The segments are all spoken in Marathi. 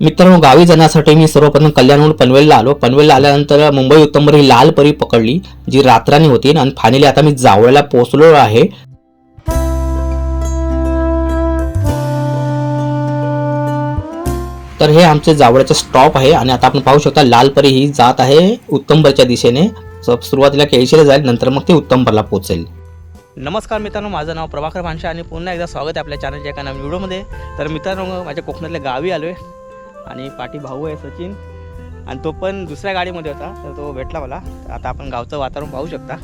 मित्रांनो गावी जाण्यासाठी मी सर्वप्रथम कल्याणहून पनवेलला आलो. पनवेलला आल्यानंतर मुंबई उत्तमवर ही लाल परी पकडली जी रात्रानी होती. आणि फायनली आता मी जावळ्याला पोहोचलो आहे. तर हे आमचे जावळ्याचे स्टॉप आहे. आणि आता आपण पाहू शकता लाल परी ही जात आहे उत्तमभरच्या दिशेने. सुरुवातीला केळशीला जाईल नंतर मग ती उत्तमभरला पोहोचेल. नमस्कार मित्रांनो माझं नाव प्रभाकर भानशा आणि पुन्हा एकदा स्वागत आहे आपल्या चॅनलच्या एका नवीन व्हिडिओमध्ये तर मित्रांनो माझ्या कोकणातल्या गावी आलो आहे आणि पाठी भाऊ आहे सचिन. आणि तो पण दुसऱ्या गाडीमध्ये होता तर तो भेटला मला. आता आपण गावचं वातावरण पाहू शकता.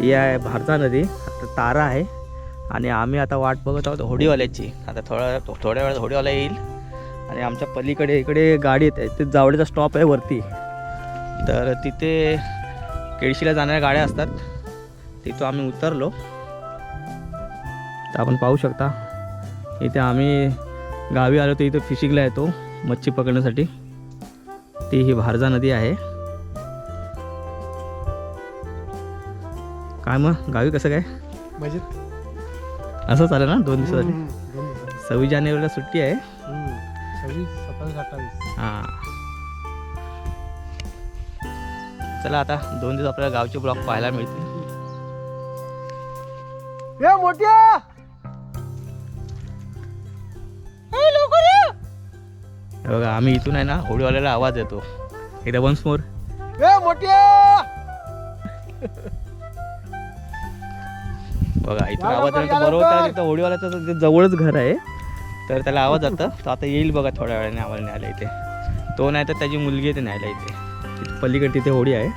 ही आहे भारता नदी आता तारा आहे. आणि आम्ही आता वाट बघत आहोत होडीवाल्याची. आता थोड्या थोड्या वेळात होडीवाला येईल. आणि आमच्या पलीकडे इकडे गाडी येते. ते जावळीचा स्टॉप आहे वरती. तर तिथे केळशीला जाणाऱ्या गाड्या असतात. तिथं आम्ही उतरलो. तर आपण पाहू शकता. इथे आम्ही गावी आलो तर इथं फिशिंगला येतो. मच्छी पकडण्यासाठी. ती ही भारजा नदी आहे. काय मग? गावी कसं काय? मजेत. असं चालेल ना? दोन दिवसासाठी. सव्वीस जानेवारीला सुट्टी आहे. हम्म. सव्वीस सत्तावीस अठ्ठावीस. हां. चला आता दोन दिवस आपल्याला गावचे ब्लॉग पाहायला मिळतील. मोठ्या! बघा आम्ही इथून आहे ना होडीवाल्याला आवाज येतो. एकदा वन्स मोर बघा इथून आवाज येतो या बरोबर. तिथं होडीवाल्याचं तिथे जवळच घर आहे. तर त्याला आवाज जातं तो आता येईल बघा थोड्या वेळाने आम्हाला न्यायला इथे. तो नाही तर त्याची मुलगी येते न्यायला इथे. पलीकडे तिथे होडी आहे.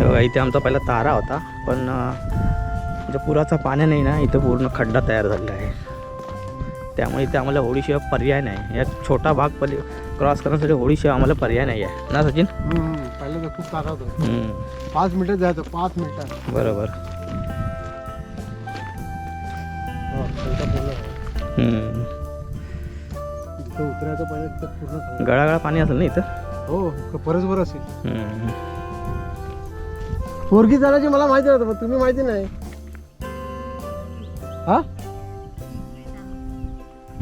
बघा इथे आमचा पहिला तारा होता पण म्हणजे पुराचा पाण्या नाही ना इथं पूर्ण खड्डा तयार झालेला आहे. त्यामुळे इथे आम्हाला होडीशिवाय पर्याय नाही. या छोटा भाग पली क्रॉस करण्यासाठी होडीशिवाय आम्हाला पर्याय नाही आहे. ना सचिन? पहिलं तर खूप तारा होतं. हम्म, पाच मिनिटं जायचं पाच मिनिटं. बरोबर. हो, उतरायचं पहिलं पूर्ण. गळागळा पाणी असेल ना इथं? हो परसभर असेल. पोरगी चालायची मला माहिती नव्हतं पण तुम्ही माहिती नाही. हा?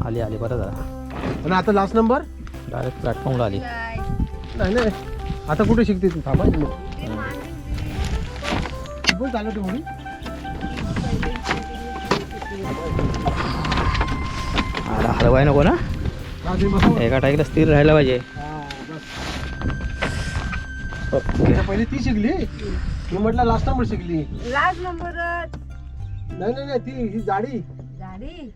आली आली बरं झालं. आणि आता लास्ट नंबर डायरेक्ट प्लॅटफॉर्मला आली. नाही नाही. आता कुठे शिकते तू? थांबा. बोल चालू म्हणून आता हलवाय नको ना. एका टाकीला स्थिर राहायला पाहिजे. ओके. पहिले ती शिकली. मी म्हटलं लास्ट नंबर शिकली. लास्ट नंबर नाही नाही नाही ती ही जाडी. झाडी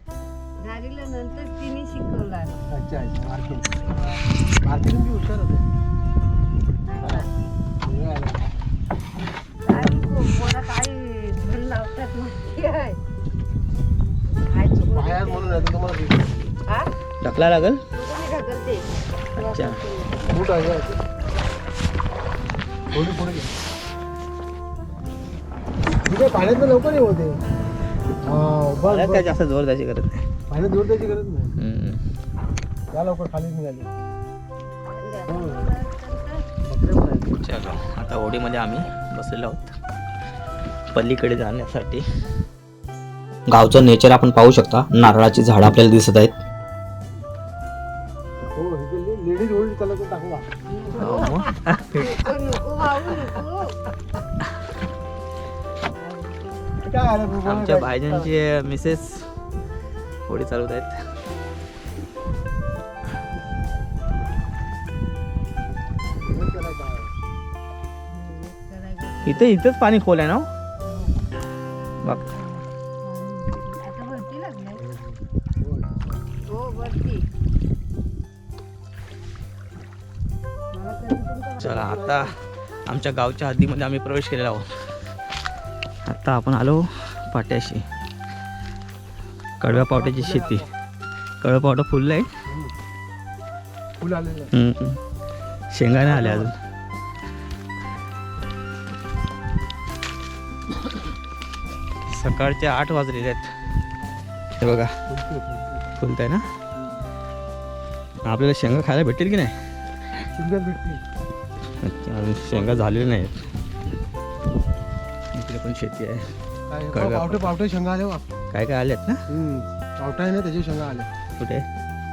नंतर तिने शिकवला अच्छा अच्छा. मार्केट. हुशार होते. पोरा धन लावतात माहिती आहे. बाहेर म्हणून तुम्हाला. हा? ढकला लागल? दोघांनी ढकलते. अच्छा. आहे पुढे पाण्यात लवकर ये होते मला काय बस. जास्त जोर द्यायची गरज नाही द्यायची गरज नाही. हम्म. या लवकर खाली निघाली. चलो आता होडीमध्ये आम्ही बसलेलो आहोत. पलीकडे जाण्यासाठी. गावचं नेचर आपण पाहू शकता. नारळाची झाडं आपल्याला दिसत आहेत. हो हे लेडीज आमच्या भाईजांची मिसेस होडी चालवत आहेत. इथे इथंच पाणी खोल आहे ना हो? बघ. आता भरती लागलाय. हो, चला आता आमच्या गावच्या हद्दीमध्ये आम्ही प्रवेश केलेला आहोत. आता आपण आलो पाट्याशी. कडव्या पावट्याची शेती. कडवा पावटा फुललं आहे. फुल आलेलं आहे. हम्म. शेंगाने आले अजून. सकाळचे आठ वाजलेले आहेत. हे बघा. फुलते, आहे ना? आपल्याला शेंगा खायला भेटेल की नाही? अच्छा, अजून शेंगा झालेल्या नाहीत. पण शेती आहे. काय पावटे पावटे शेंगा आले बा काय काय आले आहेत ना. पावटा आहे ना त्याची शेंगा आल्या कुठे?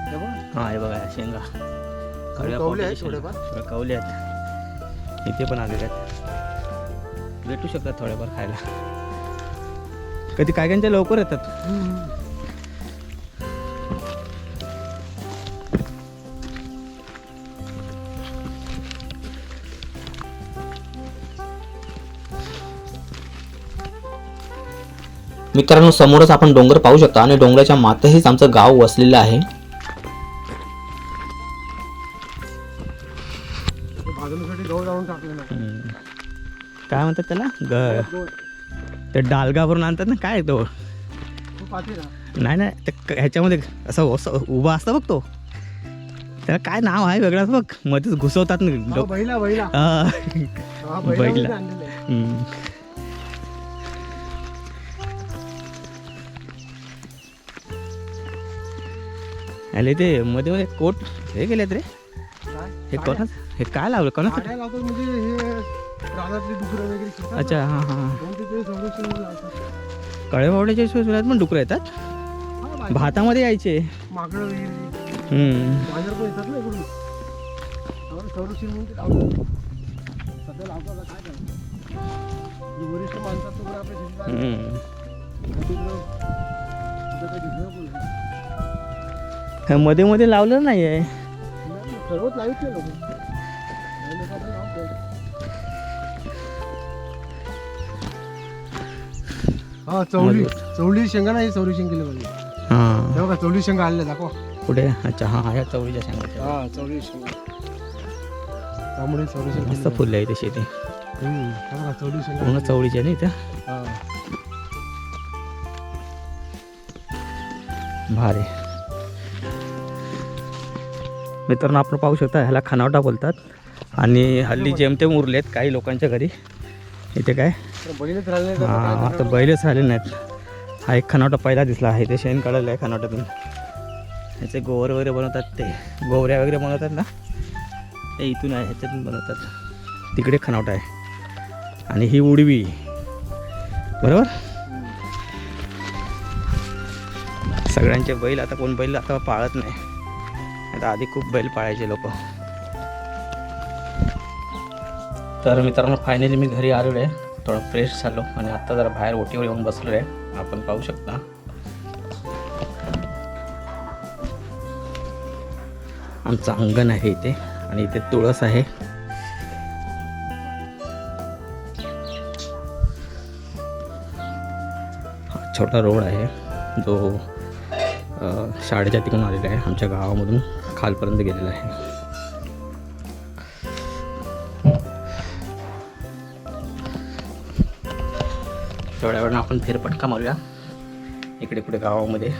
हे बघ. हा हे बघा शेंगा. कवले आहेत पावट्याच्या. थोडेफार? कवले आहेत. इथे पण आलेले आहेत. भेटू शकतात थोडेफार खायला. कधी काय कायच्या लवकर येतात. मित्रांनो समोरच आपण डोंगर पाहू शकता आणि डोंगराच्या माथेच आमचं गाव वसलेलं आहे. काय म्हणतात त्याला? ग. ते डालगा भरून आणतात ना काय तो? नाही नाही ते ह्याच्यामध्ये असं उभा असतं बघ तो. त्याला काय नाव आहे वेगळाच बघ. मध्येच घुसवतात ना बैला बैला. बैला. अरे ते मध्ये मध्ये कोट हे गेलेत रे? हे कोणाच? हे काय लावलं? लावतात म्हणजे अच्छा हां हां. कळेवावड्याच्या सुरुवात पण डुकरं येतात? भातामध्ये यायचे. वरिष्ठ माणसात आपल्या मध्ये मध्ये लावलं नाही आहे. हा चवली चवली शेंगा नाही चवली शेंग केली पाहिजे हां. तेव्हा का? चवली शेंगा आलेल्या दाखवा. कुठे? अच्छा हां ह्या चवळीच्या शेंगाच्या. हा चवली शेंगा. त्यामुळे चवली शेंग मस्त फुललं आहे ते चवली शेंगा. पूर्ण चवळीच्या नाही त्या हा. भारी. मित्रांनो आपण पाहू शकता ह्याला खानावटा बोलतात. आणि हल्ली जेमतेम उरलेत काही लोकांच्या घरी. इथे काय? तर राहिले आता बैलच राहिले नाहीत. हा एक खनावटा पहिला दिसला आहे ते शेण काढलेलं आहे खनावट्यातून. ह्याचे गोवर वगैरे बनवतात ते. गोवऱ्या वगैरे बनवतात ना? ते इथून आहे ह्याच्यातून बनवतात. तिकडे खनावटा आहे. आणि ही उडवी. बरोबर? सगळ्यांचे बैल आता कोण बैल आता पाळत नाही. आता आधी खूप बैल पाळायचे लोक. तर मित्रांनो फायनली मी घरी आलेलो आहे. थोडं फ्रेश झालो आणि आत्ता जरा बाहेर ओटीवर येऊन बसलो आहे. आपण पाहू शकता. आमचं अंगण आहे इथे आणि इथे तुळस आहे. छोटा रोड आहे. जो शाळेच्या तिकडून आलेला आहे आमच्या गावामधून. खालपर्यंत गेलेला आहे. थोड्या वेळानं आपण फेरपटका मारूया. इकडे कुठे गावामध्ये.